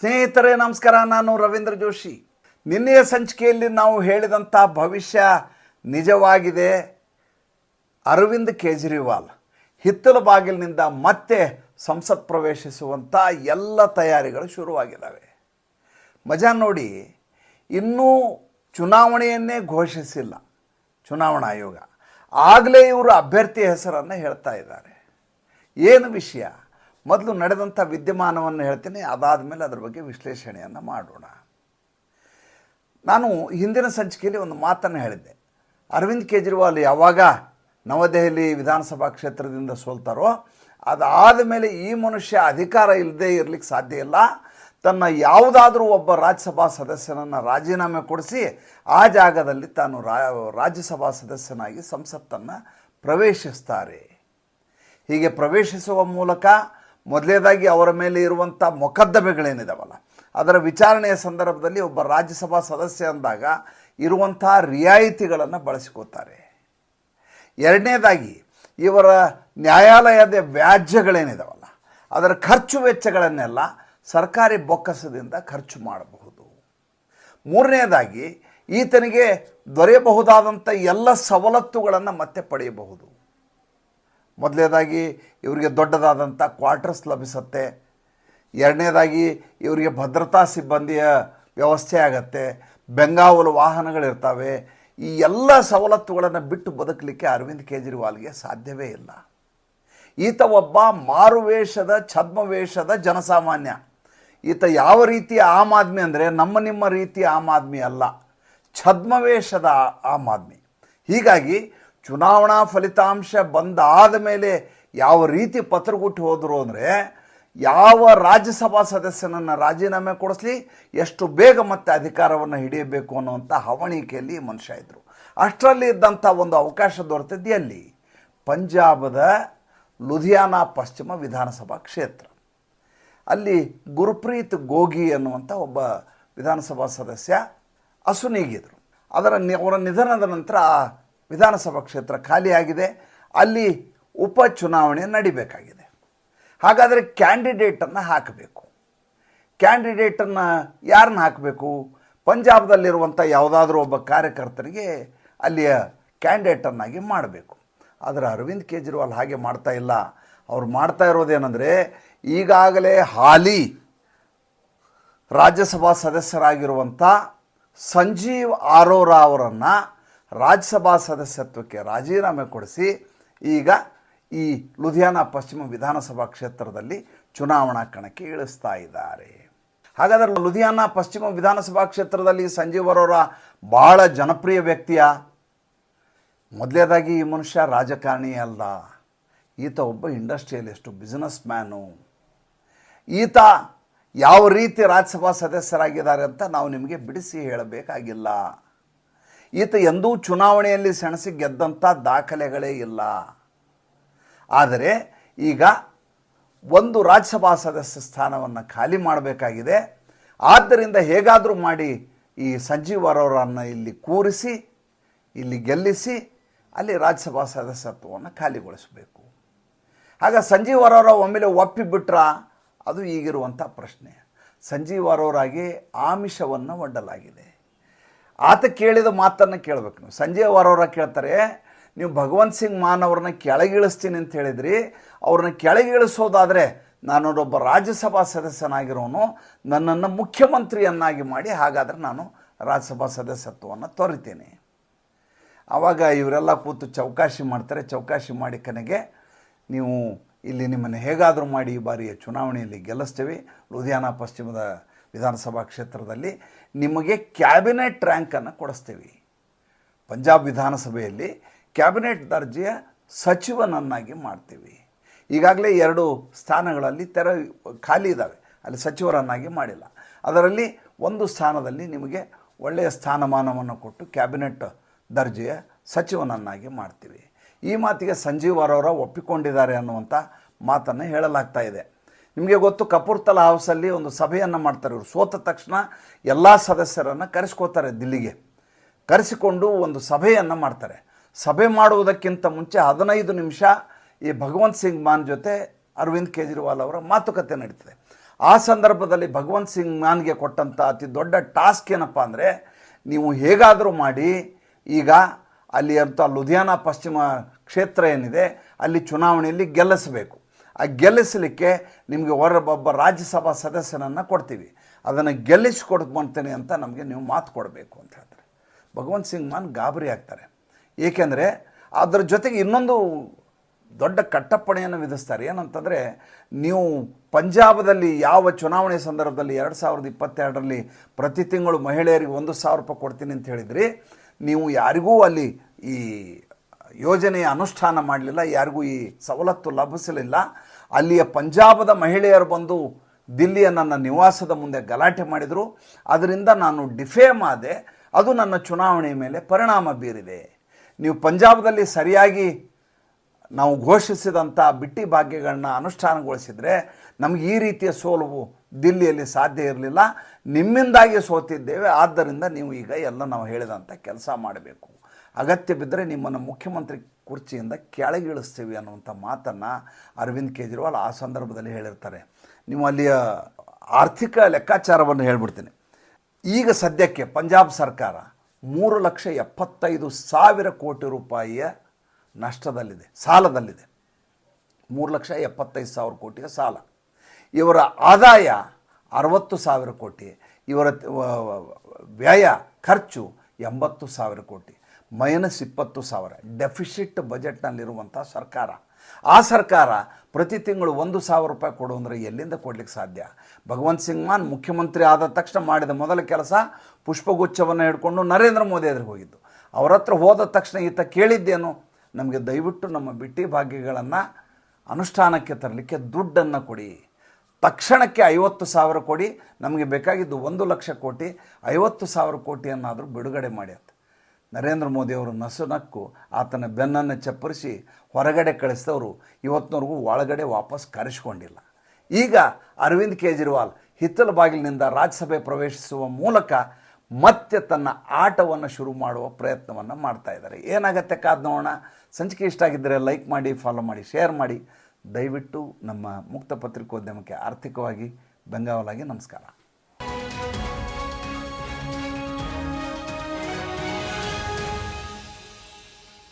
ಸ್ನೇಹಿತರೇ, ನಮಸ್ಕಾರ. ನಾನು ರವೀಂದ್ರ ಜೋಶಿ. ನಿನ್ನೆಯ ಸಂಚಿಕೆಯಲ್ಲಿ ನಾವು ಹೇಳಿದಂಥ ಭವಿಷ್ಯ ನಿಜವಾಗಿದೆ. ಅರವಿಂದ್ ಕೇಜ್ರಿವಾಲ್ ಹಿತ್ತಲು ಬಾಗಿಲಿನಿಂದ ಮತ್ತೆ ಸಂಸತ್ ಪ್ರವೇಶಿಸುವಂಥ ಎಲ್ಲ ತಯಾರಿಗಳು ಶುರುವಾಗಿದ್ದಾವೆ. ಮಜಾ ನೋಡಿ, ಇನ್ನೂ ಚುನಾವಣೆಯನ್ನೇ ಘೋಷಿಸಿಲ್ಲ ಚುನಾವಣಾ ಆಯೋಗ. ಆಗಲೇ ಇವರು ಅಭ್ಯರ್ಥಿ ಹೆಸರನ್ನು ಹೇಳ್ತಾ ಇದ್ದಾರೆ. ಏನು ವಿಷಯ? ಮೊದಲು ನಡೆದಂಥ ವಿದ್ಯಮಾನವನ್ನು ಹೇಳ್ತೀನಿ, ಅದಾದ ಮೇಲೆ ಅದರ ಬಗ್ಗೆ ವಿಶ್ಲೇಷಣೆಯನ್ನು ಮಾಡೋಣ. ನಾನು ಹಿಂದಿನ ಸಂಚಿಕೆಯಲ್ಲಿ ಒಂದು ಮಾತನ್ನು ಹೇಳಿದ್ದೆ. ಅರವಿಂದ್ ಕೇಜ್ರಿವಾಲ್ ಯಾವಾಗ ನವದೆಹಲಿ ವಿಧಾನಸಭಾ ಕ್ಷೇತ್ರದಿಂದ ಸೋಲ್ತಾರೋ, ಅದಾದ ಮೇಲೆ ಈ ಮನುಷ್ಯ ಅಧಿಕಾರ ಇಲ್ಲದೆ ಇರಲಿಕ್ಕೆ ಸಾಧ್ಯ ಇಲ್ಲ. ತನ್ನ ಯಾವುದಾದ್ರೂ ಒಬ್ಬ ರಾಜ್ಯಸಭಾ ಸದಸ್ಯನನ್ನು ರಾಜೀನಾಮೆ ಕೊಡಿಸಿ, ಆ ಜಾಗದಲ್ಲಿ ತಾನು ರಾಜ್ಯಸಭಾ ಸದಸ್ಯನಾಗಿ ಸಂಸತ್ತನ್ನು ಪ್ರವೇಶಿಸ್ತಾರೆ. ಹೀಗೆ ಪ್ರವೇಶಿಸುವ ಮೂಲಕ ಮೊದಲೇದಾಗಿ ಅವರ ಮೇಲೆ ಇರುವಂಥ ಮೊಕದ್ದಮೆಗಳೇನಿದಾವಲ್ಲ, ಅದರ ವಿಚಾರಣೆಯ ಸಂದರ್ಭದಲ್ಲಿ ಒಬ್ಬ ರಾಜ್ಯಸಭಾ ಸದಸ್ಯ ಅಂದಾಗ ಇರುವಂಥ ರಿಯಾಯಿತಿಗಳನ್ನು ಬಳಸಿಕೊತಾರೆ ಎರಡನೇದಾಗಿ ಇವರ ನ್ಯಾಯಾಲಯದ ವ್ಯಾಜ್ಯಗಳೇನಿದಾವಲ್ಲ, ಅದರ ಖರ್ಚು ವೆಚ್ಚಗಳನ್ನೆಲ್ಲ ಸರ್ಕಾರಿ ಬೊಕ್ಕಸದಿಂದ ಖರ್ಚು ಮಾಡಬಹುದು. ಮೂರನೇದಾಗಿ ಈತನಿಗೆ ದೊರೆಯಬಹುದಾದಂಥ ಎಲ್ಲ ಸವಲತ್ತುಗಳನ್ನು ಮತ್ತೆ ಪಡೆಯಬಹುದು. ಮೊದಲನೇದಾಗಿ ಇವರಿಗೆ ದೊಡ್ಡದಾದಂಥ ಕ್ವಾರ್ಟರ್ಸ್ ಲಭಿಸುತ್ತೆ. ಎರಡನೇದಾಗಿ ಇವರಿಗೆ ಭದ್ರತಾ ಸಿಬ್ಬಂದಿಯ ವ್ಯವಸ್ಥೆ ಆಗತ್ತೆ. ಬೆಂಗಾವಲು ವಾಹನಗಳಿರ್ತವೆ. ಈ ಎಲ್ಲ ಸವಲತ್ತುಗಳನ್ನು ಬಿಟ್ಟು ಬದುಕಲಿಕ್ಕೆ ಅರವಿಂದ್ ಕೇಜ್ರಿವಾಲ್ಗೆ ಸಾಧ್ಯವೇ ಇಲ್ಲ. ಈತ ಒಬ್ಬ ಮಾರುವೇಷದ, ಛದ್ಮವೇಷದ ಜನಸಾಮಾನ್ಯ. ಈತ ಯಾವ ರೀತಿಯ ಆಮ್ ಆದ್ಮಿ ಅಂದರೆ ನಮ್ಮ ನಿಮ್ಮ ರೀತಿಯ ಆಮ್ ಆದ್ಮಿ ಅಲ್ಲ. ಛದ್ಮವೇಷದ ಆಮ್ ಆದ್ಮಿ. ಹೀಗಾಗಿ ಚುನಾವಣಾ ಫಲಿತಾಂಶ ಬಂದಾದ ಮೇಲೆ ಯಾವ ರೀತಿ ಪತ್ರಗುಟ್ಟಿ ಹೋದರು ಅಂದರೆ ಯಾವ ರಾಜ್ಯಸಭಾ ಸದಸ್ಯನನ್ನು ರಾಜೀನಾಮೆ ಕೊಡಿಸ್ಲಿ, ಎಷ್ಟು ಬೇಗ ಮತ್ತೆ ಅಧಿಕಾರವನ್ನು ಹಿಡಿಯಬೇಕು ಅನ್ನುವಂಥ ಹವಣಿಕೆಯಲ್ಲಿ ಮನುಷ್ಯ ಇದ್ದರು ಅಷ್ಟರಲ್ಲಿ ಇದ್ದಂಥ ಒಂದು ಅವಕಾಶ ದೊರೆತಿದ್ದು ಎಲ್ಲಿ? ಪಂಜಾಬದ ಲುಧಿಯಾನ ಪಶ್ಚಿಮ ವಿಧಾನಸಭಾ ಕ್ಷೇತ್ರ. ಅಲ್ಲಿ ಗುರುಪ್ರೀತ್ ಗೋಗಿ ಅನ್ನುವಂಥ ಒಬ್ಬ ವಿಧಾನಸಭಾ ಸದಸ್ಯ ಅಸುನೀಗಿದ್ರು. ಅದರ ಅವರ ನಿಧನದ ನಂತರ ವಿಧಾನಸಭಾ ಕ್ಷೇತ್ರ ಖಾಲಿಯಾಗಿದೆ. ಅಲ್ಲಿ ಉಪಚುನಾವಣೆ ನಡಿಬೇಕಾಗಿದೆ. ಹಾಗಾದರೆ ಕ್ಯಾಂಡಿಡೇಟನ್ನು ಹಾಕಬೇಕು. ಕ್ಯಾಂಡಿಡೇಟನ್ನು ಯಾರನ್ನ ಹಾಕಬೇಕು? ಪಂಜಾಬ್ದಲ್ಲಿರುವಂಥ ಯಾವುದಾದ್ರೂ ಒಬ್ಬ ಕಾರ್ಯಕರ್ತರಿಗೆ ಅಲ್ಲಿಯ ಕ್ಯಾಂಡಿಡೇಟನ್ನಾಗಿ ಮಾಡಬೇಕು. ಆದರೆ ಅರವಿಂದ್ ಕೇಜ್ರಿವಾಲ್ ಹಾಗೆ ಮಾಡ್ತಾ ಇಲ್ಲ. ಅವ್ರು ಮಾಡ್ತಾ ಇರೋದೇನೆಂದರೆ ಈಗಾಗಲೇ ಹಾಲಿ ರಾಜ್ಯಸಭಾ ಸದಸ್ಯರಾಗಿರುವಂಥ ಸಂಜೀವ್ ಆರೋರಾ ಅವರನ್ನು ರಾಜ್ಯಸಭಾ ಸದಸ್ಯತ್ವಕ್ಕೆ ರಾಜೀನಾಮೆ ಕೊಡಿಸಿ, ಈಗ ಈ ಲುಧಿಯಾನ ಪಶ್ಚಿಮ ವಿಧಾನಸಭಾ ಕ್ಷೇತ್ರದಲ್ಲಿ ಚುನಾವಣಾ ಕಣಕ್ಕೆ ಇಳಿಸ್ತಾ ಇದ್ದಾರೆ. ಹಾಗಾದರೆ ಲುಧಿಯಾನ ಪಶ್ಚಿಮ ವಿಧಾನಸಭಾ ಕ್ಷೇತ್ರದಲ್ಲಿ ಸಂಜೀವ್ ಅರೋರ ಭಾಳ ಜನಪ್ರಿಯ ವ್ಯಕ್ತಿಯ? ಮೊದಲೇದಾಗಿ ಈ ಮನುಷ್ಯ ರಾಜಕಾರಣಿ ಅಲ್ಲ. ಈತ ಒಬ್ಬ ಇಂಡಸ್ಟ್ರಿಯಲಿಸ್ಟು ಬಿಸ್ನೆಸ್ ಮ್ಯಾನು ಈತ ಯಾವ ರೀತಿ ರಾಜ್ಯಸಭಾ ಸದಸ್ಯರಾಗಿದ್ದಾರೆ ಅಂತ ನಾವು ನಿಮಗೆ ಬಿಡಿಸಿ ಹೇಳಬೇಕಾಗಿಲ್ಲ. ಈತ ಎಂದೂ ಚುನಾವಣೆಯಲ್ಲಿ ಸೆಣಸಿ ಗೆದ್ದಂಥ ದಾಖಲೆಗಳೇ ಇಲ್ಲ. ಆದರೆ ಈಗ ಒಂದು ರಾಜ್ಯಸಭಾ ಸದಸ್ಯ ಸ್ಥಾನವನ್ನು ಖಾಲಿ ಮಾಡಬೇಕಾಗಿದೆ. ಆದ್ದರಿಂದ ಹೇಗಾದರೂ ಮಾಡಿ ಈ ಸಂಜೀವರವರನ್ನು ಇಲ್ಲಿ ಕೂರಿಸಿ, ಇಲ್ಲಿ ಗೆಲ್ಲಿಸಿ, ಅಲ್ಲಿ ರಾಜ್ಯಸಭಾ ಸದಸ್ಯತ್ವವನ್ನು ಖಾಲಿಗೊಳಿಸಬೇಕು. ಆಗ ಸಂಜೀವರವರ ಒಮ್ಮೆಲೆ ಒಪ್ಪಿಬಿಟ್ರ? ಅದು ಈಗಿರುವಂಥ ಪ್ರಶ್ನೆ. ಸಂಜೀವ್ ಅರೋರಾಗೆ ಆಮಿಷವನ್ನು ಒಡ್ಡಲಾಗಿದೆ. ಆತ ಕೇಳಿದ ಮಾತನ್ನು ಕೇಳಬೇಕು ನೀವು. ಸಂಜೆ ವಾರವರ ಕೇಳ್ತಾರೆ, ನೀವು ಭಗವಂತ್ ಸಿಂಗ್ ಮಾನ್ ಅವ್ರನ್ನ ಕೆಳಗಿಳಿಸ್ತೀನಿ ಅಂತ ಹೇಳಿದ್ರಿ. ಅವ್ರನ್ನ ಕೆಳಗಿಳಿಸೋದಾದರೆ ನಾನೊಬ್ಬ ರಾಜ್ಯಸಭಾ ಸದಸ್ಯನಾಗಿರೋನು. ನನ್ನನ್ನು ಮುಖ್ಯಮಂತ್ರಿಯನ್ನಾಗಿ ಮಾಡಿ ಹಾಗಾದರೆ ನಾನು ರಾಜ್ಯಸಭಾ ಸದಸ್ಯತ್ವವನ್ನು ತೊರಿತೀನಿ. ಆವಾಗ ಇವರೆಲ್ಲ ಕೂತು ಚೌಕಾಶಿ ಮಾಡ್ತಾರೆ. ಚೌಕಾಶಿ ಮಾಡಿ ಕನೆಗೆ ನೀವು ಇಲ್ಲಿ ನಿಮ್ಮನ್ನು ಹೇಗಾದರೂ ಮಾಡಿ, ಈ ಬಾರಿಯ ಚುನಾವಣೆಯಲ್ಲಿ ಗೆಲ್ಲಿಸ್ತೇವೆ. ಲುಧಿಯಾನ ಪಶ್ಚಿಮದ ವಿಧಾನಸಭಾ ಕ್ಷೇತ್ರದಲ್ಲಿ ನಿಮಗೆ ಕ್ಯಾಬಿನೆಟ್ ರ್ಯಾಂಕನ್ನು ಕೊಡಿಸ್ತೀವಿ. ಪಂಜಾಬ್ ವಿಧಾನಸಭೆಯಲ್ಲಿ ಕ್ಯಾಬಿನೆಟ್ ದರ್ಜೆಯ ಸಚಿವನನ್ನಾಗಿ ಮಾಡ್ತೀವಿ. ಈಗಾಗಲೇ ಎರಡು ಸ್ಥಾನಗಳಲ್ಲಿ ತೆರ ಖಾಲಿ ಇದ್ದಾವೆ ಅಲ್ಲಿ ಸಚಿವರನ್ನಾಗಿ ಮಾಡಿಲ್ಲ. ಅದರಲ್ಲಿ ಒಂದು ಸ್ಥಾನದಲ್ಲಿ ನಿಮಗೆ ಒಳ್ಳೆಯ ಸ್ಥಾನಮಾನವನ್ನು ಕೊಟ್ಟು ಕ್ಯಾಬಿನೆಟ್ ದರ್ಜೆಯ ಸಚಿವನನ್ನಾಗಿ ಮಾಡ್ತೀವಿ. ಈ ಮಾತಿಗೆ ಸಂಜೀವ್ ಅರೋರ ಒಪ್ಪಿಕೊಂಡಿದ್ದಾರೆ ಅನ್ನುವಂಥ ಮಾತನ್ನು ಹೇಳಲಾಗ್ತಾ ಇದೆ. ನಿಮಗೆ ಗೊತ್ತು ಕಪೂರ್ತಲ ಹೌಸಲ್ಲಿ ಒಂದು ಸಭೆಯನ್ನು ಮಾಡ್ತಾರೆ ಇವರು. ಸೋತ ತಕ್ಷಣ ಎಲ್ಲ ಸದಸ್ಯರನ್ನು ಕರೆಸ್ಕೋತಾರೆ ದಿಲ್ಲಿಗೆ. ಕರೆಸಿಕೊಂಡು ಒಂದು ಸಭೆಯನ್ನು ಮಾಡ್ತಾರೆ. ಸಭೆ ಮಾಡುವುದಕ್ಕಿಂತ ಮುಂಚೆ ಹದಿನೈದು ನಿಮಿಷ ಈ ಭಗವಂತ್ ಸಿಂಗ್ ಮಾನ್ ಜೊತೆ ಅರವಿಂದ್ ಕೇಜ್ರಿವಾಲ್ ಅವರ ಮಾತುಕತೆ ನಡೀತದೆ. ಆ ಸಂದರ್ಭದಲ್ಲಿ ಭಗವಂತ್ ಸಿಂಗ್ ಮಾನ್ಗೆ ಕೊಟ್ಟಂಥ ಅತಿ ದೊಡ್ಡ ಟಾಸ್ಕ್ ಏನಪ್ಪ ಅಂದರೆ, ನೀವು ಹೇಗಾದರೂ ಮಾಡಿ, ಈಗ ಅಲ್ಲಿ ಅಂತ ಲುಧಿಯಾನ ಪಶ್ಚಿಮ ಕ್ಷೇತ್ರ ಏನಿದೆ, ಅಲ್ಲಿ ಚುನಾವಣೆಯಲ್ಲಿ ಗೆಲ್ಲಿಸಬೇಕು. ಗೆಲ್ಲಿಸಲಿಕ್ಕೆ ನಿಮಗೆ ಹೊರ ಒಬ್ಬ ರಾಜ್ಯಸಭಾ ಸದಸ್ಯನನ್ನು ಕೊಡ್ತೀವಿ. ಅದನ್ನು ಗೆಲ್ಲಿಸಿ ಕೊಡ್ತೀನಿ ಅಂತ ನಮಗೆ ನೀವು ಮಾತು ಕೊಡಬೇಕು ಅಂತ ಹೇಳ್ತಾರೆ. ಭಗವಂತ್ ಸಿಂಗ್ ಮಾನ್ ಗಾಬರಿ ಆಗ್ತಾರೆ. ಏಕೆಂದರೆ ಅದರ ಜೊತೆಗೆ ಇನ್ನೊಂದು ದೊಡ್ಡ ಕಟ್ಟಪ್ಪಣೆಯನ್ನು ವಿಧಿಸ್ತಾರೆ. ಏನಂತಂದರೆ ನೀವು ಪಂಜಾಬದಲ್ಲಿ ಯಾವ ಚುನಾವಣೆ ಸಂದರ್ಭದಲ್ಲಿ ಎರಡು ಸಾವಿರದ ಇಪ್ಪತ್ತೆರಡರಲ್ಲಿ ಪ್ರತಿ ತಿಂಗಳು ಮಹಿಳೆಯರಿಗೆ ಒಂದು ಸಾವಿರ ರೂಪಾಯಿ ಕೊಡ್ತೀನಿ ಅಂತ ಹೇಳಿದ್ರಿ. ನೀವು ಯಾರಿಗೂ ಅಲ್ಲಿ ಈ ಯೋಜನೆಯ ಅನುಷ್ಠಾನ ಮಾಡಲಿಲ್ಲ, ಯಾರಿಗೂ ಈ ಸವಲತ್ತು ಲಭಿಸಲಿಲ್ಲ. ಅಲ್ಲಿಯ ಪಂಜಾಬದ ಮಹಿಳೆಯರು ಬಂದು ದಿಲ್ಲಿಯ ನನ್ನ ನಿವಾಸದ ಮುಂದೆ ಗಲಾಟೆ ಮಾಡಿದರು. ಅದರಿಂದ ನಾನು ಡಿಫೇಮ್ ಆದೆ ಅದು ನನ್ನ ಚುನಾವಣೆಯ ಮೇಲೆ ಪರಿಣಾಮ ಬೀರಿದೆ. ನೀವು ಪಂಜಾಬದಲ್ಲಿ ಸರಿಯಾಗಿ ನಾವು ಘೋಷಿಸಿದಂಥ ಬಿಟ್ಟಿ ಭಾಗ್ಯಗಳನ್ನ ಅನುಷ್ಠಾನಗೊಳಿಸಿದರೆ ನಮಗೆ ಈ ರೀತಿಯ ಸೋಲುವು ದಿಲ್ಲಿಯಲ್ಲಿ ಸಾಧ್ಯ ಇರಲಿಲ್ಲ. ನಿಮ್ಮಿಂದಾಗಿ ಸೋತಿದ್ದೇವೆ. ಆದ್ದರಿಂದ ನೀವು ಈಗ ಎಲ್ಲ ನಾವು ಹೇಳಿದಂಥ ಕೆಲಸ ಮಾಡಬೇಕು. ಅಗತ್ಯ ಬಿದ್ದರೆ ನಿಮ್ಮನ್ನು ಮುಖ್ಯಮಂತ್ರಿ ಕುರ್ಚಿಯಿಂದ ಕೆಳಗಿಳಿಸ್ತೀವಿ ಅನ್ನುವಂಥ ಮಾತನ್ನು ಅರವಿಂದ್ ಕೇಜ್ರಿವಾಲ್ ಆ ಸಂದರ್ಭದಲ್ಲಿ ಹೇಳಿರ್ತಾರೆ. ನೀವು ಅಲ್ಲಿಯ ಆರ್ಥಿಕ ಲೆಕ್ಕಾಚಾರವನ್ನು ಹೇಳ್ಬಿಡ್ತೀನಿ. ಈಗ ಸದ್ಯಕ್ಕೆ ಪಂಜಾಬ್ ಸರ್ಕಾರ ಮೂರು ಲಕ್ಷ ಎಪ್ಪತ್ತೈದು ಸಾವಿರ ಕೋಟಿ ರೂಪಾಯಿಯ ನಷ್ಟದಲ್ಲಿದೆ, ಸಾಲದಲ್ಲಿದೆ. ಮೂರು ಲಕ್ಷ ಎಪ್ಪತ್ತೈದು ಸಾವಿರ ಕೋಟಿಯ ಸಾಲ. ಇವರ ಆದಾಯ ಅರವತ್ತು ಸಾವಿರ ಕೋಟಿ, ಇವರ ವ್ಯಯ ಖರ್ಚು ಎಂಬತ್ತು ಸಾವಿರ ಕೋಟಿ. ಮೈನಸ್ ಇಪ್ಪತ್ತು ಸಾವಿರ. ಡೆಫಿಸಿಟ್ ಬಜೆಟ್ನಲ್ಲಿರುವಂಥ ಸರ್ಕಾರ. ಆ ಸರ್ಕಾರ ಪ್ರತಿ ತಿಂಗಳು ಒಂದು ಸಾವಿರ ರೂಪಾಯಿ ಕೊಡು ಅಂದರೆ ಎಲ್ಲಿಂದ ಕೊಡಲಿಕ್ಕೆ ಸಾಧ್ಯ? ಭಗವಂತ್ ಸಿಂಗ್ ಮಾನ್ ಮುಖ್ಯಮಂತ್ರಿ ಆದ ತಕ್ಷಣ ಮಾಡಿದ ಮೊದಲ ಕೆಲಸ ಪುಷ್ಪಗುಚ್ಛವನ್ನು ಹಿಡ್ಕೊಂಡು ನರೇಂದ್ರ ಮೋದಿ ಎದುರಿಗೆ ಹೋಗಿದ್ದು. ಅವರ ಹತ್ರ ಹೋದ ತಕ್ಷಣ ಈತ ಕೇಳಿದ್ದೇನು? ನಮಗೆ ದಯವಿಟ್ಟು ನಮ್ಮ ಬಿಟ್ಟಿ ಭಾಗ್ಯಗಳನ್ನು ಅನುಷ್ಠಾನಕ್ಕೆ ತರಲಿಕ್ಕೆ ದುಡ್ಡನ್ನು ಕೊಡಿ. ತಕ್ಷಣಕ್ಕೆ ಐವತ್ತು ಸಾವಿರ ಕೊಡಿ. ನಮಗೆ ಬೇಕಾಗಿದ್ದು ಒಂದು ಲಕ್ಷ ಕೋಟಿ. ಐವತ್ತು ಸಾವಿರ ಕೋಟಿಯನ್ನಾದರೂ ಬಿಡುಗಡೆ ಮಾಡಿ ಅಂತ. ನರೇಂದ್ರ ಮೋದಿಯವರು ನಸುನಕ್ಕು ಆತನ ಬೆನ್ನನ್ನು ಚಪ್ಪರಿಸಿ ಹೊರಗಡೆ ಕಳಿಸಿದವರು ಇವತ್ತಿನವರೆಗೂ ಒಳಗಡೆ ವಾಪಸ್ ಕರೆಸ್ಕೊಂಡಿಲ್ಲ. ಈಗ ಅರವಿಂದ್ ಕೇಜ್ರಿವಾಲ್ ಹಿತ್ತಲ ಬಾಗಿಲಿನಿಂದ ರಾಜ್ಯಸಭೆ ಪ್ರವೇಶಿಸುವ ಮೂಲಕ ಮತ್ತೆ ತನ್ನ ಆಟವನ್ನು ಶುರು ಮಾಡುವ ಪ್ರಯತ್ನವನ್ನು ಮಾಡ್ತಾ ಇದ್ದಾರೆ. ಏನಾಗತ್ತೆ ಕಾದ್ ನೋಡೋಣ. ಸಂಚಿಕೆ ಇಷ್ಟ ಆಗಿದ್ದರೆ ಲೈಕ್ ಮಾಡಿ, ಫಾಲೋ ಮಾಡಿ, ಶೇರ್ ಮಾಡಿ. ದಯವಿಟ್ಟು ನಮ್ಮ ಮುಕ್ತ ಪತ್ರಿಕೋದ್ಯಮಕ್ಕೆ ಆರ್ಥಿಕವಾಗಿ ಬೆಂಗಾವಲಾಗಿ ನಮಸ್ಕಾರ.